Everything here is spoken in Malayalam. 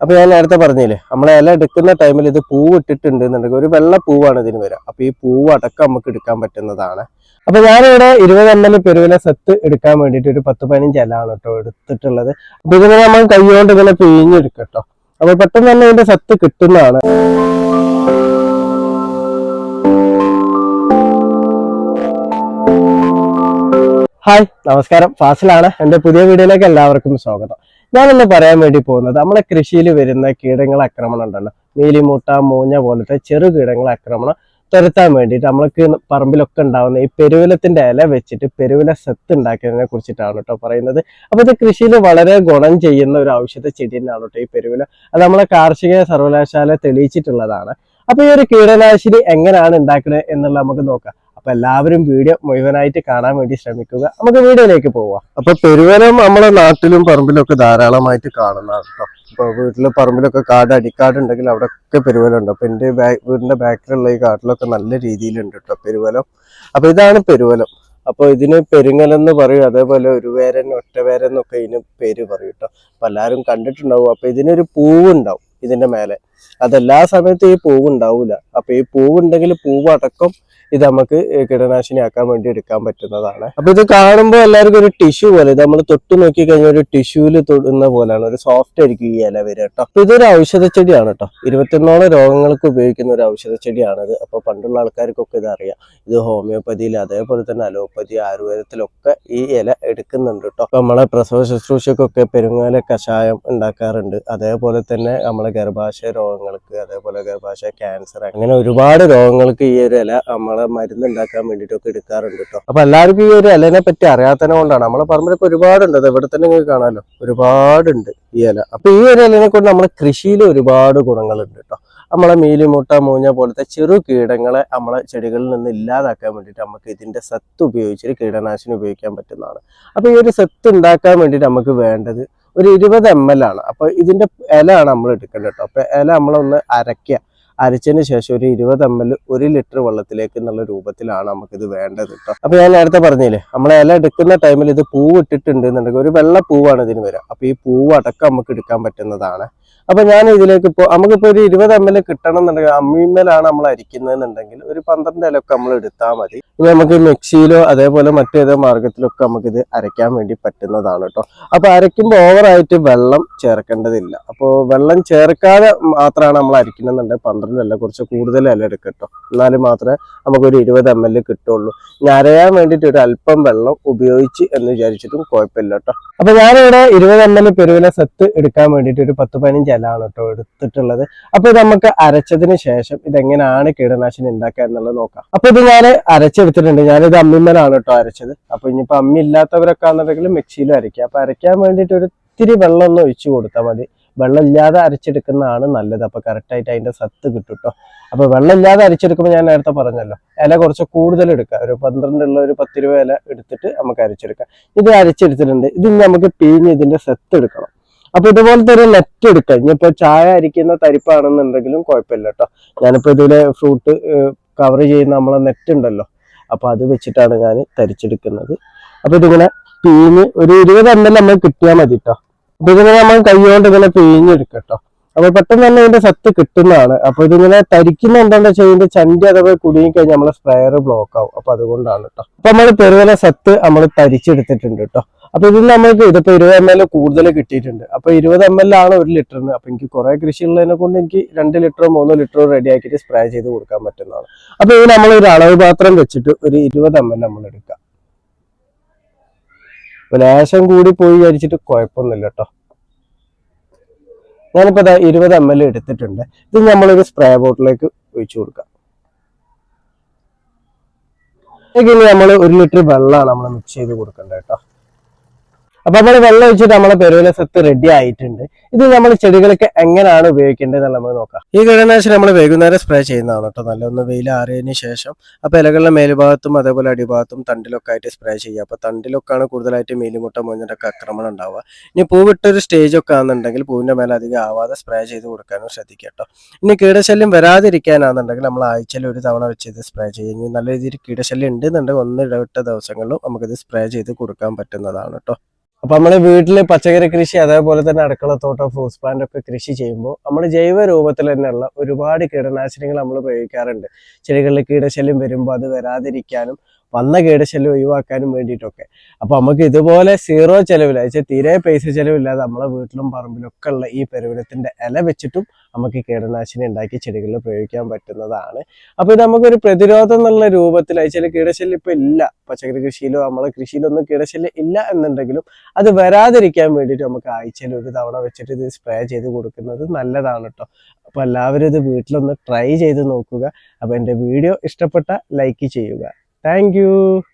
അപ്പൊ ഞാൻ നേരത്തെ പറഞ്ഞില്ലേ നമ്മളെ ഇല എടുക്കുന്ന ടൈമിൽ ഇത് പൂവ് ഇട്ടിട്ടുണ്ട് എന്നുണ്ടെങ്കിൽ ഒരു വെള്ള പൂവാണ് ഇതിന് വരിക അപ്പൊ ഈ പൂവ് അടക്കം നമുക്ക് എടുക്കാൻ പറ്റുന്നതാണ്. അപ്പൊ ഞാനിവിടെ ഇരുപത് എം എൽ പെരുവില സെത്ത് എടുക്കാൻ വേണ്ടിയിട്ട് ഒരു പത്ത് പതിനഞ്ച് ആണ് കേട്ടോ എടുത്തിട്ടുള്ളത്. അപ്പൊ ഇതിനെ നമ്മൾ കൈകൊണ്ട് ഇങ്ങനെ പിഴിഞ്ഞെടുക്കും കേട്ടോ അപ്പൊ പെട്ടെന്ന് തന്നെ ഇതിന്റെ സത്ത് കിട്ടുന്നതാണ്. ഹായ് നമസ്കാരം. ഫാസിലാണ്. എന്റെ പുതിയ വീഡിയോയിലേക്ക് എല്ലാവർക്കും സ്വാഗതം. ഞാനിന്ന് പറയാൻ വേണ്ടി പോകുന്നത് നമ്മളെ കൃഷിയിൽ വരുന്ന കീടങ്ങളെ ആക്രമണം ഉണ്ടല്ലോ. മീലിമൂട്ട മൂഞ്ഞ പോലത്തെ ചെറു കീടങ്ങളെ ആക്രമണം തുരത്താൻ വേണ്ടിയിട്ട് നമ്മൾക്ക് പറമ്പിലൊക്കെ ഉണ്ടാവുന്ന ഈ പെരുവിലത്തിന്റെ ഇല വെച്ചിട്ട് പെരുവില സെത്ത് ഉണ്ടാക്കുന്നതിനെ കുറിച്ചിട്ടാണ് കേട്ടോ പറയുന്നത്. അപ്പൊ ഇത് കൃഷിയിൽ വളരെ ഗുണം ചെയ്യുന്ന ഒരു ഔഷധ ചെടി തന്നെയാണ് കേട്ടോ ഈ പെരുവില. അത് നമ്മളെ കാർഷിക സർവകലാശാല തെളിയിച്ചിട്ടുള്ളതാണ്. അപ്പൊ ഈ ഒരു കീടനാശിനി എങ്ങനെയാണ് ഉണ്ടാക്കുന്നത് എന്നുള്ളത് നമുക്ക് നോക്കാം. അപ്പൊ എല്ലാവരും വീഡിയോ മുഴുവനായിട്ട് കാണാൻ വേണ്ടി ശ്രമിക്കുക. നമുക്ക് വീഡിയോയിലേക്ക് പോവാം. അപ്പൊ പെരുവനം നമ്മളെ നാട്ടിലും പറമ്പിലും ഒക്കെ ധാരാളമായിട്ട് കാണുന്നതാണ് കേട്ടോ ഇപ്പൊ വീട്ടിലെ പറമ്പിലൊക്കെ കാട് അടിക്കാടുണ്ടെങ്കിൽ അവിടെ ഒക്കെ പെരുവലുണ്ട് അപ്പൊ എന്റെ വീടിന്റെ ബാക്കിലുള്ള ഈ കാട്ടിലൊക്കെ നല്ല രീതിയിലുണ്ട് കേട്ടോ പെരുവലം അപ്പൊ ഇതാണ് പെരുവലം അപ്പൊ ഇതിന് പെരുങ്ങലെന്ന് പറയും. അതേപോലെ ഒരു വേരൻ ഒറ്റവേരൻ എന്നൊക്കെ ഇതിന് പേര് പറയും കേട്ടോ അപ്പൊ എല്ലാവരും കണ്ടിട്ടുണ്ടാവും. അപ്പൊ ഇതിനൊരു പൂവുണ്ടാവും ഇതിന്റെ മേലെ. അതെല്ലാ സമയത്തും ഈ പൂവ് ഉണ്ടാവില്ല അപ്പൊ ഈ പൂവ് ഉണ്ടെങ്കിൽ പൂവ് അടക്കം ഇത് നമുക്ക് കീടനാശിനി ആക്കാൻ വേണ്ടി എടുക്കാൻ പറ്റുന്നതാണ്. അപ്പൊ ഇത് കാണുമ്പോൾ എല്ലാവർക്കും ഒരു ടിഷ്യൂ പോലെ ഇത് നമ്മൾ തൊട്ട് നോക്കി കഴിഞ്ഞാൽ ഒരു ടിഷ്യൂൽ തൊടുന്ന പോലെയാണ് ഒരു സോഫ്റ്റ് ആയിരിക്കും ഈ ഇല വരിക കേട്ടോ അപ്പൊ ഇതൊരു ഔഷധ ചെടിയാണ് കേട്ടോ ഇരുപത്തൊന്നോളം രോഗങ്ങൾക്ക് ഉപയോഗിക്കുന്ന ഒരു ഔഷധ ചെടിയാണിത്. അപ്പൊ പണ്ടുള്ള ആൾക്കാർക്കൊക്കെ ഇത് അറിയാം. ഇത് ഹോമിയോപ്പതിയിൽ അതേപോലെ തന്നെ അലോപ്പതി ആയുർവേദത്തിലൊക്കെ ഈ ഇല എടുക്കുന്നുണ്ട് കേട്ടോ അപ്പൊ നമ്മളെ പ്രസവ ശുശ്രൂഷക്കൊക്കെ പെരുങ്ങാല കഷായം ഉണ്ടാക്കാറുണ്ട്. അതേപോലെ തന്നെ നമ്മളെ ഗർഭാശയ രോഗങ്ങൾക്ക് അതേപോലെ ഗർഭാശയ ക്യാൻസർ അങ്ങനെ ഒരുപാട് രോഗങ്ങൾക്ക് ഈ ഒരു ഇല നമ്മളെ മരുന്ന് ഉണ്ടാക്കാൻ വേണ്ടിയിട്ടൊക്കെ എടുക്കാറുണ്ട് കേട്ടോ അപ്പൊ എല്ലാവർക്കും ഈ ഒരു ഇലനെ പറ്റി അറിയാത്തതിനെ കൊണ്ടാണ്. നമ്മളെ പറമ്പിലൊക്കെ ഒരുപാടുണ്ട്. അത് ഇവിടെ തന്നെ കാണാലോ. ഒരുപാടുണ്ട് ഈ ഇല. അപ്പൊ ഈ ഒരു ഇലനെ കൊണ്ട് നമ്മളെ കൃഷിയിൽ ഒരുപാട് ഗുണങ്ങളുണ്ട് കേട്ടോ നമ്മളെ മീലിമുട്ട മൂഞ്ഞ പോലത്തെ ചെറു കീടങ്ങളെ നമ്മളെ ചെടികളിൽ നിന്ന് ഇല്ലാതാക്കാൻ വേണ്ടിയിട്ട് നമുക്ക് ഇതിന്റെ സത്ത് ഉപയോഗിച്ചിട്ട് കീടനാശിനി ഉപയോഗിക്കാൻ പറ്റുന്നതാണ്. അപ്പൊ ഈ ഒരു സത്ത് ഉണ്ടാക്കാൻ വേണ്ടിയിട്ട് നമുക്ക് വേണ്ടത് ഒരു ഇരുപത് എം എൽ ആണ്. അപ്പോൾ ഇതിന്റെ ഇല ആണ് നമ്മൾ എടുക്കേണ്ടത് കേട്ടോ അപ്പൊ ഇല നമ്മളൊന്ന് അരയ്ക്കുക അരച്ചതിന് ശേഷം ഒരു ഇരുപത് എം എൽ ഒരു ലിറ്റർ വെള്ളത്തിലേക്ക് എന്നുള്ള രൂപത്തിലാണ് നമുക്കിത് വേണ്ടത് കേട്ടോ അപ്പൊ ഞാൻ നേരത്തെ പറഞ്ഞില്ലേ നമ്മളെ ഇല എടുക്കുന്ന ടൈമിൽ ഇത് പൂവ് ഇട്ടിട്ടുണ്ട് എന്നുണ്ടെങ്കിൽ ഒരു വെള്ള പൂവാണ് ഇതിന് വരിക അപ്പൊ ഈ പൂവ് അടക്കം നമുക്ക് എടുക്കാൻ പറ്റുന്നതാണ്. അപ്പൊ ഞാൻ ഇതിലേക്ക് ഇപ്പോൾ നമുക്കിപ്പോ ഒരു ഇരുപത് എം എൽ കിട്ടണം എന്നുണ്ടെങ്കിൽ അമ്മീമ്മലാണ് നമ്മൾ അരിക്കുന്നതെന്നുണ്ടെങ്കിൽ ഒരു പന്ത്രണ്ട് ഇലൊക്കെ നമ്മൾ എടുത്താൽ മതി. ഇനി നമുക്ക് മിക്സിയിലോ അതേപോലെ മറ്റേതോ മാർഗത്തിലൊക്കെ നമുക്കിത് അരയ്ക്കാൻ വേണ്ടി പറ്റുന്നതാണ് കേട്ടോ അപ്പൊ അരയ്ക്കുമ്പോൾ ഓവറായിട്ട് വെള്ളം ചേർക്കേണ്ടതില്ല. അപ്പോൾ വെള്ളം ചേർക്കാതെ മാത്രമാണ് നമ്മൾ അരയ്ക്കണമെന്നുണ്ടെങ്കിൽ പന്ത്രണ്ട് ഇല കുറച്ച് കൂടുതൽ ഇല എടുക്കും കേട്ടോ എന്നാൽ മാത്രമേ നമുക്കൊരു ഇരുപത് എം എൽ കിട്ടുള്ളൂ. ഞരയാൻ വേണ്ടിയിട്ട് ഒരു അല്പം വെള്ളം ഉപയോഗിച്ച് എന്ന് വിചാരിച്ചിട്ടും കുഴപ്പമില്ല കേട്ടോ അപ്പൊ ഞാനിവിടെ ഇരുപത് എം എൽ പെരുവില സെത്ത് എടുക്കാൻ വേണ്ടിയിട്ട് ഒരു പത്ത് പതിനഞ്ച് ഇലാണ് കേട്ടോ എടുത്തിട്ടുള്ളത്. അപ്പൊ ഇത് നമുക്ക് അരച്ചതിന് ശേഷം ഇതെങ്ങനെയാണ് കീടനാശിനി ഉണ്ടാക്കുക എന്നുള്ളത് നോക്കാം. അപ്പൊ ഇത് ഞാൻ അരച്ചെടുത്തിട്ടുണ്ട്. ഞാനിത് അമ്മിമ്മലാണ് കേട്ടോ അരച്ചത്. അപ്പൊ ഇനിയിപ്പോ അമ്മി ഇല്ലാത്തവരൊക്കെ ആണെന്നുണ്ടെങ്കിൽ മിക്സിയിലും അരയ്ക്കുക അപ്പൊ അരയ്ക്കാൻ വേണ്ടിയിട്ട് ഒരു ഇത്തിരി വെള്ളം ഒന്ന് ഒഴിച്ചു കൊടുത്താൽ മതി. വെള്ളം ഇല്ലാതെ അരച്ചെടുക്കുന്നതാണ് നല്ലത്. അപ്പൊ കറക്റ്റായിട്ട് അതിന്റെ സത്ത് കിട്ടും കേട്ടോ അപ്പൊ വെള്ളം ഇല്ലാതെ അരച്ചെടുക്കുമ്പോൾ ഞാൻ നേരത്തെ പറഞ്ഞല്ലോ ഇല കുറച്ച് കൂടുതൽ എടുക്കുക. ഒരു പന്ത്രണ്ടുള്ള ഒരു പത്ത് രൂപ ഇല എടുത്തിട്ട് നമുക്ക് അരച്ചെടുക്കാം. ഇത് അരച്ചെടുത്തിട്ടുണ്ട്. ഇത് നമുക്ക് പിഴിഞ്ഞ് ഇതിന്റെ സെത്ത് എടുക്കണം. അപ്പൊ ഇതുപോലത്തെ ഒരു നെറ്റ് എടുക്കാം. ഇനിയിപ്പോ ചായ അരിക്കുന്ന തരിപ്പാണെന്നുണ്ടെങ്കിലും കുഴപ്പമില്ല കേട്ടോ ഞാനിപ്പോ ഇതിലെ ഫ്രൂട്ട് കവർ ചെയ്യുന്ന നമ്മളെ നെറ്റ് ഉണ്ടല്ലോ. അപ്പൊ അത് വെച്ചിട്ടാണ് ഞാൻ തരിച്ചെടുക്കുന്നത്. അപ്പൊ ഇതിങ്ങനെ പിഴിഞ്ഞ് ഒരു ഇരുപത് എണ്ണം നമ്മൾ കിട്ടിയാൽ മതി കേട്ടോ അപ്പൊ ഇതിങ്ങനെ നമ്മൾ കൈകൊണ്ട് ഇങ്ങനെ പിഴിഞ്ഞെടുക്കട്ടോ. കേട്ടോ അപ്പൊ പെട്ടെന്ന് തന്നെ ഇതിന്റെ സത്ത് കിട്ടുന്നതാണ്. അപ്പൊ ഇതിങ്ങനെ തരിക്കുന്ന എന്താണെന്ന് വെച്ചാൽ ഇതിന്റെ ചണ്ടി അഥവാ കുടുങ്ങി കഴിഞ്ഞാൽ നമ്മളെ സ്പ്രെയർ ബ്ലോക്ക് ആവും. അപ്പൊ അതുകൊണ്ടാണ് കേട്ടോ അപ്പൊ നമ്മൾ പെരുവല സത്ത് നമ്മൾ തരിച്ചെടുത്തിട്ടുണ്ട് കേട്ടോ അപ്പൊ ഇതിൽ നമ്മൾക്ക് ഇതിപ്പോ ഇരുപത് എം എൽ കൂടുതൽ കിട്ടിയിട്ടുണ്ട്. അപ്പൊ ഇരുപത് എം എൽ ആണ് ഒരു ലിറ്ററിന്. അപ്പൊ എനിക്ക് കുറെ കൃഷി ഉള്ളതിനെ കൊണ്ട് എനിക്ക് രണ്ട് ലിറ്ററോ മൂന്നോ ലിറ്ററോ റെഡി ആക്കിയിട്ട് സ്പ്രേ ചെയ്ത് കൊടുക്കാൻ പറ്റുന്നതാണ്. അപ്പൊ ഇത് നമ്മൾ ഒരു അളവ് പാത്രം വെച്ചിട്ട് ഒരു ഇരുപത് എം എൽ നമ്മൾ എടുക്കാം ലേശം കൂടി പോയി വിചാരിച്ചിട്ട് കുഴപ്പമൊന്നുമില്ല കേട്ടോ ഞാനിപ്പോ ഇരുപത് എം എൽ എടുത്തിട്ടുണ്ട്. ഇത് നമ്മളൊരു സ്പ്രേ ബോട്ടിലേക്ക് ഒഴിച്ചു കൊടുക്കാം. ഇനി നമ്മൾ ഒരു ലിറ്റർ വെള്ളമാണ് നമ്മൾ മിക്സ് ചെയ്ത് കൊടുക്കേണ്ടത് കേട്ടോ അപ്പൊ നമ്മൾ വെള്ളം ഒഴിച്ചിട്ട് നമ്മളെ പെരുവിലെ സത്ത് റെഡി ആയിട്ടുണ്ട്. ഇത് നമ്മൾ ചെടികൾക്ക് എങ്ങനെയാണ് ഉപയോഗിക്കേണ്ടത് നമുക്ക് നോക്കാം. ഈ കീടനാശിനി നമ്മൾ വൈകുന്നേരം സ്പ്രേ ചെയ്യുന്നതാണ് കേട്ടോ നല്ലൊന്ന് വെയിൽ ആറിയതിന് ശേഷം അപ്പൊ ഇലകളുടെ മേൽഭാഗത്തും അതേപോലെ അടിഭാഗത്തും തണ്ടിലൊക്കെ ആയിട്ട് സ്പ്രേ ചെയ്യുക. അപ്പൊ തണ്ടിലൊക്കെയാണ് കൂടുതലായിട്ട് മീലിമുട്ട മുഞ്ഞിട്ടൊക്കെ ആക്രമണം ഉണ്ടാവുക. ഇനി പൂവിട്ടൊരു സ്റ്റേജ് ഒക്കെ ആണെന്നുണ്ടെങ്കിൽ പൂവിന്റെ മേലെ അധികം ആവാതെ സ്പ്രേ ചെയ്ത് കൊടുക്കാനും ശ്രദ്ധിക്കുക കേട്ടോ ഇനി കീടശല്യം വരാതിരിക്കാനാണെന്നുണ്ടെങ്കിൽ നമ്മൾ ആഴ്ചയിൽ ഒരു തവണ വെച്ച് ഇത് സ്പ്രേ ചെയ്യും ഇനി നല്ല രീതിയിൽ കീടശല്യം ഉണ്ടെന്നുണ്ടെങ്കിൽ ഒന്ന് ഇടവിട്ട ദിവസങ്ങളിലും നമുക്കിത് സ്പ്രേ ചെയ്ത് കൊടുക്കാൻ പറ്റുന്നതാണ് കേട്ടോ അപ്പൊ നമ്മുടെ വീട്ടിൽ പച്ചക്കറി കൃഷി അതേപോലെ തന്നെ അടുക്കളത്തോട്ടം ഫ്രൂട്ട്സ് പ്ലാന്റ് ഒക്കെ കൃഷി ചെയ്യുമ്പോൾ നമ്മൾ ജൈവ രൂപത്തിൽ തന്നെയുള്ള ഒരുപാട് കീടനാശിനികൾ നമ്മൾ ഉപയോഗിക്കാറുണ്ട്. ചെടികളിൽ കീടശല്യം വരുമ്പോൾ അത് വരാതിരിക്കാനും വന്ന കീടശല്യം ഒഴിവാക്കാനും വേണ്ടിയിട്ടൊക്കെ. അപ്പൊ നമുക്ക് ഇതുപോലെ സീറോ ചെലവില്ല അതായത് തീരെ പൈസ ചെലവില്ലാതെ നമ്മളെ വീട്ടിലും പറമ്പിലൊക്കെ ഉള്ള ഈ പെരുവിനത്തിന്റെ ഇല വെച്ചിട്ടും നമുക്ക് കീടനാശിനി ഉണ്ടാക്കി ചെടികളിൽ പ്രയോഗിക്കാൻ പറ്റുന്നതാണ്. അപ്പൊ ഇത് നമുക്കൊരു പ്രതിരോധം എന്നുള്ള രൂപത്തിൽ അയച്ചാൽ കീടശല്യം ഇപ്പൊ ഇല്ല. പച്ചക്കറി കൃഷിയിലോ നമ്മളെ കൃഷിയിലോ ഒന്നും കീടശല്യം ഇല്ല എന്നുണ്ടെങ്കിലും അത് വരാതിരിക്കാൻ വേണ്ടിയിട്ട് നമുക്ക് ആഴ്ചയിൽ ഒരു തവണ വെച്ചിട്ട് ഇത് സ്പ്രേ ചെയ്ത് കൊടുക്കുന്നത് നല്ലതാണ് കേട്ടോ അപ്പൊ എല്ലാവരും ഇത് വീട്ടിലൊന്ന് ട്രൈ ചെയ്ത് നോക്കുക. അപ്പൊ എന്റെ വീഡിയോ ഇഷ്ടപ്പെട്ട ലൈക്ക് ചെയ്യുക. thank you.